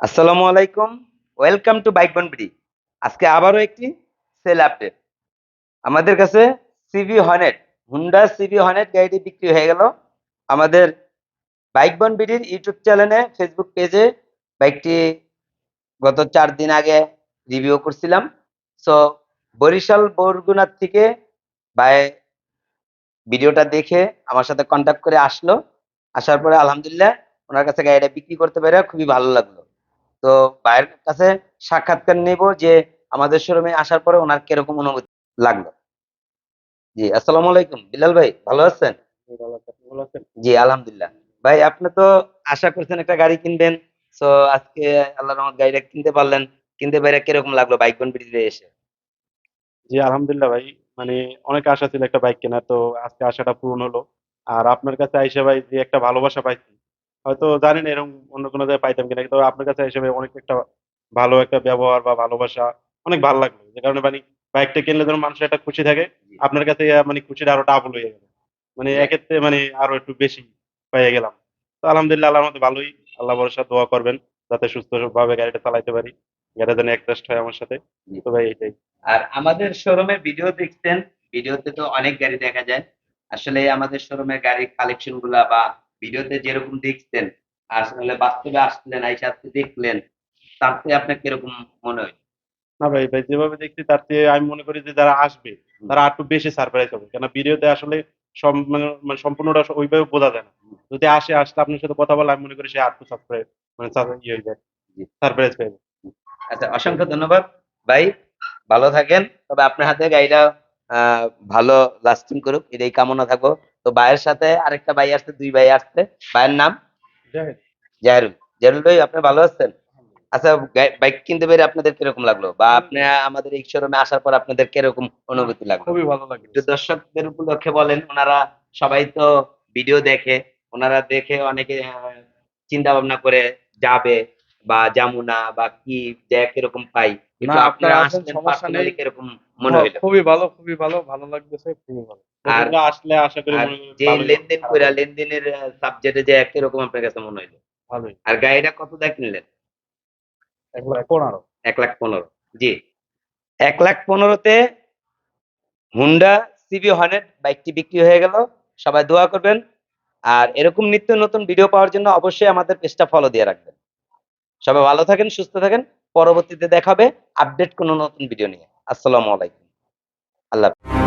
আসসালামু আলাইকুম। Welcome to bike বনবিডি আজকে আবারও একটি সেল আপডেট আমাদের কাছে CV hornet Honda CV hornet গাড়িটি বিক্রি হয়ে গেল। আমাদের বাইক বনবিডির ইউটিউব চ্যানেলে ফেসবুক পেজে বাইকটি গত চার দিন আগে রিভিউ করছিলাম। সো বরিশাল, বরগুনার থেকে ভাই ভিডিওটা দেখে আমার সাথে কন্ট্যাক্ট করে আসলো। আসার পরে আলহামদুলিল্লাহ, ওনার কাছে গাড়িটা বিক্রি করতে পেরে খুবই ভালো লাগল। তো ভাইয়ের কাছে সাক্ষাৎকার নেব যে আমাদের শোরুমে আসার পরে ওনার কীরকম অনুভূতি লাগল। জি আসসালামু আলাইকুম। বিলাল ভাই ভালো আছেন? জি আলহামদুলিল্লাহ। ভাই আপনি তো আশা করছেন একটা গাড়ি কিনবেন। তো আজকে আল্লাহ রহমত গাড়িটা কিনতে পারলেন। কিনতে বাইরে কীরকম লাগল বাইক কনফিডেন্সে এসে? জি আলহামদুলিল্লাহ ভাই। মানে অনেক আশা ছিল একটা বাইক কেনার। তো আজকে আশাটা পূরণ হলো। আর আপনার কাছে আইসা ভাই যে একটা ভালোবাসা পাইছি হয়তো জানেন এরকম অন্য কোনো জায়গায় পাইতাম কিনা কিন্তু আপনার কাছে এসে অনেক একটা ভালো একটা ব্যবহার বা ভালোবাসা অনেক ভালো লাগল। যে কারণে মানে বাইকটা কিনলে যেন মানুষের একটা খুশি থাকে আপনার কাছে মানে খুশিটা আরও ডাবল হয়ে গেল। মানে এক্ষেত্রে মানে আরও একটু বেশি পেয়ে গেলাম। তো আলহামদুলিল্লাহ আল্লাহর মধ্যে ভালোই আল্লাহ ভরসা দোয়া করবেন যাতে সুস্থ ভাবে গাড়িটা চালাইতে পারি গাড়িটা যেন অ্যাডজাস্ট হয় আমার সাথে। তো ভাই এটাই আর আমাদের শোরুমে ভিডিও দেখছেন ভিডিওতে তো অনেক গাড়ি দেখা যায়। আসলে আমাদের শোরুমের গাড়ির কালেকশনগুলা বা ভিডিওতে যেরকম দেখছেন আসলে বাস্তবে আসলেন আইসা আজকে দেখলেন তার থেকে আপনার কীরকম মনে হয়? না ভাই ভাই যেভাবে দেখছি তার চেয়ে আমি মনে করি যে যারা আসবে তারা একটু বেশি সারপ্রাইজ হবে। কেন ভিডিওতে আসলে মানে মানে সম্পূর্ণটা ওইভাবে বোঝা যায় না। যদি আসে আসলে আপনার সাথে কথা বলে আমি মনে করি সে আর একটু সারপ্রাইজ মানে ইয়ে হয়ে যায়। সারপ্রাইজ পাইবে আচ্ছা অসংখ্য ধন্যবাদ। ভাই ভালো থাকেন। তবে আপনার হাতে গাড়িটা আহ, ভালো লাস্টিং করুক। এটাই কামনা থাকব। তো ভাইয়ের সাথে আরেকটা ভাই আসছে দুই ভাই আসছে। ভাইয়ের নাম? জাহেরুল। জাহেরুল। ভাই আপনি ভালো আছেন? আচ্ছা বাইক কিনতে পেরে আপনাদের কীরকম লাগল? বা আপনি আমাদের এই শোরুমে আসার পর আপনাদের কীরকম অনুভূতি লাগল? খুবই ভালো লাগে একটু দর্শকদের উপলক্ষে বলেন ওনারা সবাই তো ভিডিও দেখে ওনারা দেখে অনেকে চিন্তা ভাবনা করে যাবে। বা যামুনা বা কি দেখ কীরকম পাই। কিন্তু আপনারা আসলেন পার্সোনালি নেই। কীরকম মনে হইল? খুবই ভালো খুবই ভালো ভালো লাগতেছে খুবই ভালো। আর আসলে আশা করি যে লেনদেন। করে লেনদেনের সাবজেক্টে যে আপনার কাছে মনে হইল। ভালোই। আর গাড়িটা কত কিনলেন? এক লাখ পনেরো। এক লাখ পনেরো জি। এক লাখ পনেরোতে হুন্ডা সিবি হান্ড্রেড বাইকটি বিক্রি হয়ে গেল। সবাই দোয়া করবেন। আর এরকম নিত্য নতুন ভিডিও পাওয়ার জন্য অবশ্যই আমাদের পেজটা ফলো দিয়ে রাখবেন। সবাই ভালো থাকেন, সুস্থ থাকেন। পরবর্তীতে দেখাবে আপডেট কোনো নতুন ভিডিও নিয়ে। আসসালামু আলাইকুম। আল্লাহ।